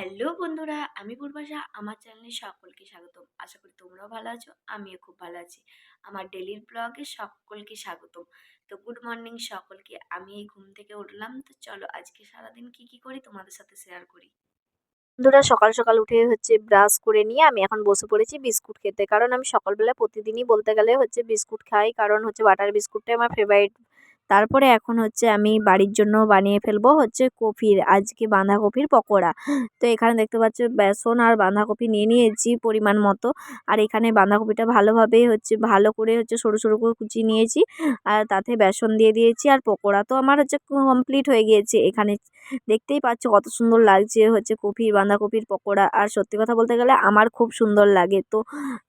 Hello বন্ধুরা, আমি পূর্বাশা, আমার চ্যানেলে সকলকে স্বাগতম। আশা করি তোমরাও ভালো আছো, আমিও খুব ভালো আছি। আমার ডেলির ব্লগে সকলকে স্বাগতম। তো গুড মর্নিং সকলকে, আমি এই ঘুম থেকে উঠলাম। তো চলো আজকে সারাদিন কি কি করি তোমাদের সাথে শেয়ার করি। বন্ধুরা, সকাল সকাল উঠে হচ্ছে ব্রাশ করে নিয়ে আমি এখন বসে পড়েছি বিস্কুট খেতে। কারণ আমি সকালবেলা প্রতিদিনই বলতে গেলে হচ্ছে বিস্কুট খাই। কারণ হচ্ছে বাটার বিস্কুটটাই আমার ফেভারিট তারপরে এখন হচ্ছে আমি বাড়ির জন্য বানিয়ে ফেলব হচ্ছে কপির আজকে বাঁধাকপির পকোড়া। তো এখানে দেখতে পাচ্ছ বেসন আর বাঁধাকপি নিয়ে নিয়েছি পরিমাণ মতো। আর এখানে বাঁধাকপিটা ভালোভাবে হচ্ছে ভালো করে হচ্ছে সরু সরু করে কুচিয়ে নিয়েছি। আর তাতে বেসন দিয়ে দিয়েছি আর পকোড়া তো আমার হচ্ছে কমপ্লিট হয়ে গিয়েছে। এখানে দেখতেই পাচ্ছ কত সুন্দর লাগছে হচ্ছে কপির বাঁধাকপির পকোড়া। আর সত্যি কথা বলতে গেলে আমার খুব সুন্দর লাগে। তো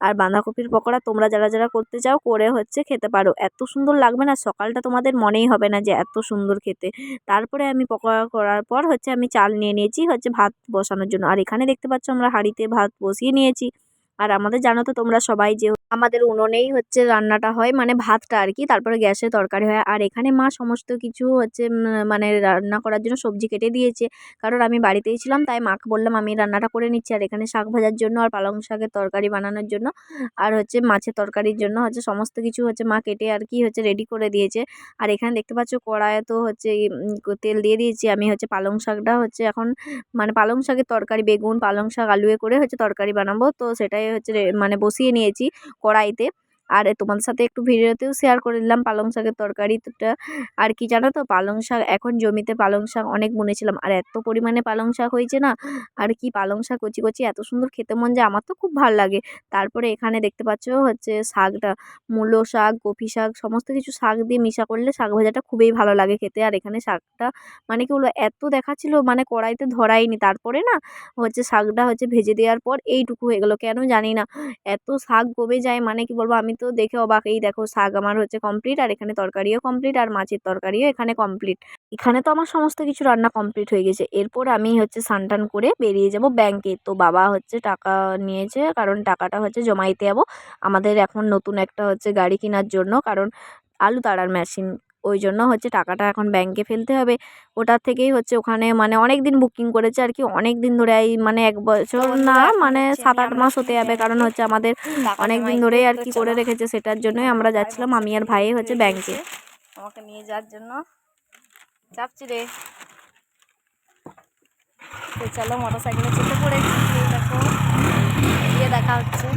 আর বাঁধাকপির পকোড়া তোমরা যারা যারা করতে চাও করে হচ্ছে খেতে পারো। এত সুন্দর লাগবে না সকালটা তোমাদের মনেই হবে না যে এত সুন্দর খেতে। তারপরে আমি পকোড়া করার পর হচ্ছে আমি চাল নিয়ে নিয়েছি, হচ্ছে ভাত বসানোর জন্য। আর এখানে দেখতে পাচ্ছ আমরা হাঁড়িতে ভাত বসিয়ে নিয়েছি। আর আমাদের জানো তো তোমরা সবাই যে আমাদের উনুনেই হচ্ছে রান্নাটা হয় মানে ভাতটা আর কি। তারপরে গ্যাসে তরকারি হয়। আর এখানে মা সমস্ত কিছু হচ্ছে মানে রান্না করার জন্য সবজি কেটে দিয়েছে। কারণ আমি বাড়িতেই ছিলাম, তাই মাকে বললাম, আমি রান্নাটা করে নিচ্ছি। আর এখানে শাক ভাজার জন্য আর পালং শাকের তরকারি বানানোর জন্য আর হচ্ছে মাছের তরকারির জন্য হচ্ছে সমস্ত কিছু হচ্ছে মা কেটে আর কি হচ্ছে রেডি করে দিয়েছে। আর এখানে দেখতে পাচ্ছ কড়াইয়ে তো হচ্ছে তেল দিয়ে দিয়েছি। আমি হচ্ছে পালং শাকটা হচ্ছে এখন মানে পালং শাকের তরকারি, বেগুন, পালং শাক, আলুয়ে করে হচ্ছে তরকারি বানাবো। তো সেটাই হচ্ছে মানে বসিয়ে নিয়েছি। কড়াইতে আর তোমাদের সাথে একটু ভিডিওতেও শেয়ার করে দিলাম পালং শাকের তরকারিটা। আর কি জানো তো, পালং শাক, এখন জমিতে পালং শাক অনেক বুনেছিলাম। আর এত পরিমাণে পালং শাক হয়েছে না, আর কি পালং শাক কচি কচি এত সুন্দর খেতে মন যায়, আমার তো খুব ভালো লাগে। তারপরে এখানে দেখতে পাচ্ছ হচ্ছে শাকটা, মূলো শাক, কপি শাক, সমস্ত কিছু শাক দিয়ে মিশা করলে শাক ভাজাটা খুবই ভালো লাগে খেতে। আর এখানে শাকটা মানে কি বলব, এত দেখাচ্ছিল মানে কড়াইতে ধরাইনি তারপরে না হচ্ছে শাকটা হচ্ছে ভেজে দেওয়ার পর এইটুকু হয়ে গেলো, কেন জানি না। এত শাক গমে যায় মানে কি বলব, আমি তো দেখে অবাক, এই দেখো শাক আমার হচ্ছে কমপ্লিট আর এখানে তরকারিও কমপ্লিট আর মাছের তরকারিও এখানে কমপ্লিট এখানে তো আমার সমস্ত কিছু রান্না কমপ্লিট হয়ে গেছে। এরপর আমি হচ্ছে সানটান করে বেরিয়ে যাব ব্যাংকে তো বাবা হচ্ছে টাকা নিয়েছে, কারণ টাকাটা হচ্ছে জমাইতে যাব। আমাদের এখন নতুন একটা হচ্ছে গাড়ি কেনার জন্য, কারণ আলু তাড়ার মেশিন ওই জন্য হচ্ছে টাকাটা এখন ব্যাংকে ফেলতে হবে। ওটার থেকেই হচ্ছে ওখানে মানে অনেক দিন বুকিং করেছে আর কি অনেক দিন ধরে এই মানে এক বছর না মানে সাত আট মাস হতে যাবে। কারণ হচ্ছে আমাদের অনেক দিন ধরেই আর কি করে রেখেছে সেটার জন্যই আমরা যাচ্ছিলাম আমি আর ভাই হচ্ছে ব্যাংকে আমাকে নিয়ে যাওয়ার জন্য। চাপছি রে। তো চলো মোটর সাইকেলে চেপে পড়েছি দেখো। গিয়ে দেখা হচ্ছে।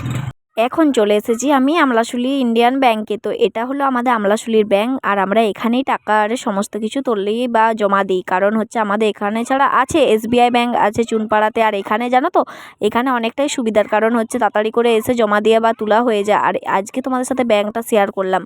এখন চলে এসেছি আমি আমলাশুলি ইন্ডিয়ান ব্যাংকে তো এটা হলো আমাদের আমলাশুলির ব্যাংক আর আমরা এখানেই টাকার সমস্ত কিছু তুললেই বা জমা দিই। কারণ হচ্ছে আমাদের এখানে ছাড়া আছে এসবিআই ব্যাংক আছে চুনপাড়াতে। আর এখানে জানো তো, এখানে অনেকটাই সুবিধার। কারণ হচ্ছে তাড়াতাড়ি করে এসে জমা দিয়ে বা তোলা হয়ে যায়। আর আজকে তোমাদের সাথে ব্যাংকটা শেয়ার করলাম।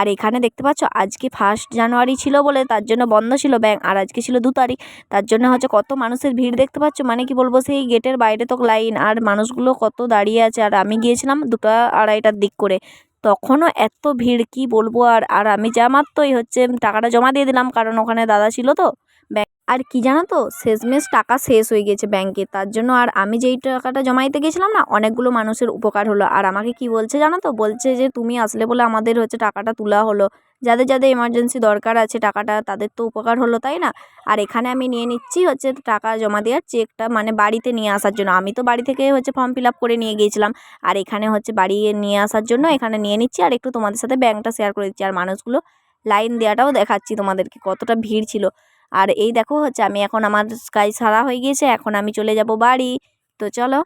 আর এখানে দেখতে পাচ্ছ, আজকে ফার্স্ট জানুয়ারি ছিল বলে তার জন্য বন্ধ ছিল ব্যাংক আর আজকে ছিল দু তারিখ। তার জন্য হচ্ছে কত মানুষের ভিড় দেখতে পাচ্ছ? মানে কি বলব, সেই গেটের বাইরে তো লাইন আর মানুষগুলো কত দাঁড়িয়ে আছে। আর আমি গিয়েছিলাম দুটো আড়াইটার দিক করে। তখনও এত ভিড়, কি বলব আর আর আমি যা মাত্রই হচ্ছে, টাকাটা জমা দিয়ে দিলাম, কারণ ওখানে দাদা ছিল তো। আর কি জানো তো? শেষমেশ টাকা শেষ হয়ে গেছে ব্যাংকে তার জন্য আর আমি যেই টাকাটা জমা দিতে গেছিলাম না, অনেকগুলো মানুষের উপকার হলো। আর আমাকে কি বলছে জানো তো? বলছে যে, তুমি আসলে বলে আমাদের হচ্ছে টাকাটা তোলা হলো। যাদের যাদের এমার্জেন্সি দরকার আছে, টাকাটা তাদের তো উপকার হলো, তাই না? আর এখানে আমি নিয়ে নিচ্ছি হচ্ছে টাকা জমা দেওয়ার চেকটা মানে বাড়িতে নিয়ে আসার জন্য। আমি তো বাড়ি থেকে হচ্ছে ফর্ম ফিল আপ করে নিয়ে গিয়েছিলাম আর এখানে হচ্ছে বাড়ি নিয়ে আসার জন্য এখানে নিয়ে নিচ্ছি। আর একটু তোমাদের সাথে ব্যাংকটা শেয়ার করে দিচ্ছি। আর মানুষগুলো লাইন দেওয়াটাও দেখাচ্ছি তোমাদেরকে, কতটা ভিড় ছিল। আর এই দেখো হচ্ছে আমি এখন আমার কাজ সারা হয়ে গিয়েছে, এখন আমি চলে যাব বাড়ি। তো চলো।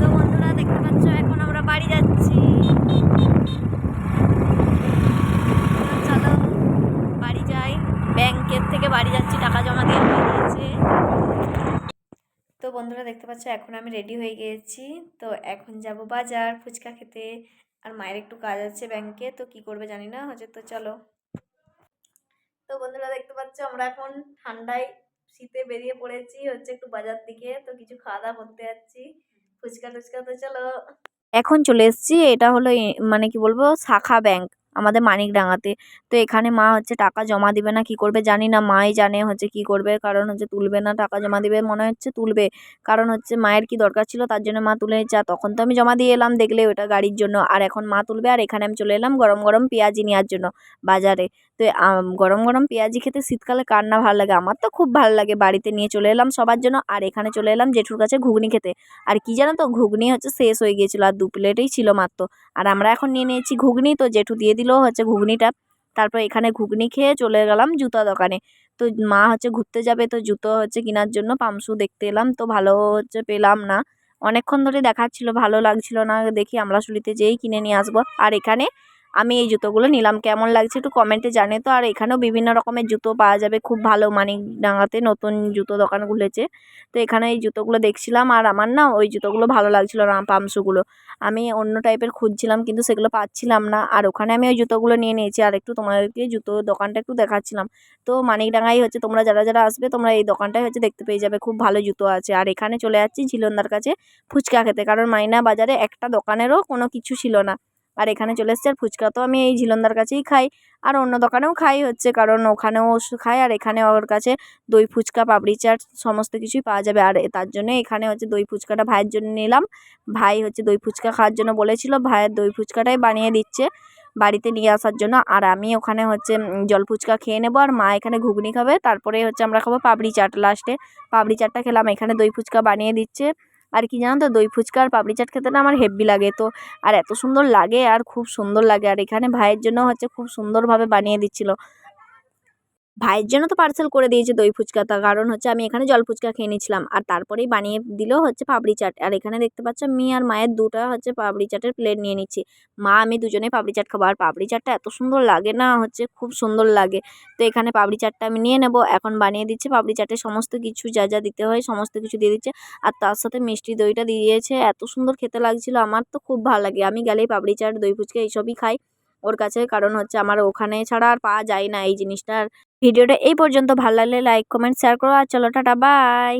তো বন্ধুরা দেখতে পাচ্ছ, এখন আমরা বাড়ি যাচ্ছি। চলো, বাড়ি যাই। ব্যাংকের থেকে বাড়ি যাচ্ছি, টাকা জমা দিয়ে গিয়েছে তো বন্ধুরা দেখতে পাচ্ছ, এখন আমি রেডি হয়ে গিয়েছি। তো এখন যাব বাজার, ফুচকা খেতে। আর মায়ের একটু কাজ আছে ব্যাংকে, তো কি করবে জানি না, হচ্ছে তো চলো। বন্ধুরা দেখতে পাচ্ছ, আমরা এখন ঠান্ডায় শীতে বেরিয়ে পড়েছি, হচ্ছে একটু বাজার দিকে, তো কিছু খাওয়া দাওয়া করতে যাচ্ছি। ফুচকা টুচকা তো চলো। এখন চলে এসেছি, এটা হলো মানে কি বলব, শাখা ব্যাংক। আমাদের মানিকডাঙ্গাতে। তো এখানে মা হচ্ছে টাকা জমা দিবে না, কী করবে জানি না, মাই জানে হচ্ছে কী করবে, কারণ হচ্ছে তুলবে না, টাকা জমা দিবে, মনে হচ্ছে তুলবে। কারণ হচ্ছে মায়ের কি দরকার ছিল, তার জন্য মা তুলে আর তখন তো আমি জমা দিয়ে এলাম দেখলে ওটা গাড়ির জন্য। আর এখন মা তুলবে, আর এখানে আমি চলে এলাম গরম গরম পেঁয়াজি নেওয়ার জন্য বাজারে। তো গরম গরম পেঁয়াজি খেতে শীতকালে কার না ভালো লাগে? আমার তো খুব ভালো লাগে, বাড়িতে নিয়ে চলে এলাম সবার জন্য, আর এখানে চলে এলাম জেঠুর কাছে ঘুগনি খেতে। আর কি জানো তো, ঘুগনি হচ্ছে শেষ হয়ে গিয়েছিল, আর দু প্লেটেই ছিল মাত্র। আর আমরা এখন নিয়ে নিয়েছি ঘুগনি, তো জেঠু দিয়ে দিল হচ্ছে ঘুগনিটা। তারপর এখানে ঘুগনি খেয়ে চলে গেলাম জুতা দোকানে। তো মা হচ্ছে ঘুরতে যাবে তো জুতো হচ্ছে কেনার জন্য পামশু দেখতে এলাম। তো ভালো হচ্ছে পেলাম না। অনেকক্ষণ ধরে দেখাচ্ছিল, ভালো লাগছিল না। দেখি আমরা শুলিতে যেয়েই কিনে নিয়ে আসব। আর এখানে আমি এই জুতোগুলো নিলাম। কেমন লাগছে একটু কমেন্টে জানে তো। আর এখানেও বিভিন্ন রকমের জুতো পাওয়া যাবে। খুব ভালো মানিকডাঙ্গাতে নতুন জুতো দোকান খুলেছে। তো এখানে এই জুতোগুলো দেখছিলাম। আর আমার না ওই জুতোগুলো ভালো লাগছিল না পামশুগুলো আমি অন্য টাইপের খুঁজছিলাম কিন্তু সেগুলো পাচ্ছিলাম না। আর ওখানে আমি ওই জুতোগুলো নিয়ে নিয়েছি। আর একটু তোমাদেরকে জুতো দোকানটা একটু দেখাচ্ছিলাম। তো মানিকডাঙ্গাই হচ্ছে তোমরা যারা যারা আসবে তোমরা এই দোকানটাই হচ্ছে দেখতে পেয়ে যাবে। খুব ভালো জুতো আছে। আর এখানে চলে যাচ্ছি ঝিলন্দার কাছে ফুচকা খেতে। কারণ মাইনা বাজারে একটা দোকানেরও কোনো কিছু ছিল না। আর এখানে চলে এসছে, আর ফুচকা তো আমি এই ঝিলন্দার কাছেই খাই। আর অন্য দোকানেও খাই হচ্ছে, কারণ ওখানেও খাই আর এখানে ওর কাছে দই ফুচকা, পাপড়ি চাট সমস্ত কিছুই পাওয়া যাবে। আর তার জন্য এখানে হচ্ছে দই ফুচকাটা ভাইয়ের জন্য নিলাম। ভাই হচ্ছে দই ফুচকা খাওয়ার জন্য বলেছিল ভাইয়ের দই ফুচকাটাই বানিয়ে দিচ্ছে বাড়িতে নিয়ে আসার জন্য। আর আমি ওখানে হচ্ছে জল ফুচকা খেয়ে নেব, আর মা এখানে ঘুগনি খাবে, তারপরে হচ্ছে আমরা খাব পাপড়ি চাট লাস্টে। পাপড়ি চাটটা খেলাম, এখানে দই ফুচকা বানিয়ে দিচ্ছে। আর কি জানো তো, দই ফুচকা আর পাপড়ি চাট খেতে না আমার হেভি লাগে তো। আর এত সুন্দর লাগে আর খুব সুন্দর লাগে। আর এখানে ভাইয়ের জন্য হচ্ছে খুব সুন্দরভাবে বানিয়ে দিচ্ছিল। ভাইয়ের জন্য তো পার্সেল করে দিয়েছে দই ফুচকা। তার কারণ হচ্ছে আমি এখানে জল ফুচকা খেয়ে নিয়েছিলাম। আর তারপরেই বানিয়ে দিল হচ্ছে পাপড়ি চাট। আর এখানে দেখতে পাচ্ছ আমি আর মায়ের দুটা হচ্ছে পাপড়ি চাটের প্লেট নিয়ে নিচ্ছি। মা, আমি দুজনেই পাপড়ি চাট খাব। আর পাপড়ি চাটটা এত সুন্দর লাগে না, হচ্ছে খুব সুন্দর লাগে। তো এখানে পাপড়ি চাটটা আমি নিয়ে নেব। এখন বানিয়ে দিচ্ছি পাপড়ি চাটের সমস্ত কিছু যা যা দিতে হয় সমস্ত কিছু দিয়ে দিচ্ছে। আর তার সাথে মিষ্টি দইটা দিয়েছে। এত সুন্দর খেতে লাগছিল। আমার তো খুব ভালো লাগে। আমি গেলেই পাপড়ি চাট, দই ফুচকা এইসবই খাই। ওর কাছে কারণ হচ্ছে আমার ওখানে ছাড়া আর পাওয়া যায় না এই জিনিসটা। ভিডিওটা এই পর্যন্ত। ভালো লাগলে লাইক কমেন্ট শেয়ার করো। আর চলো টাটা বাই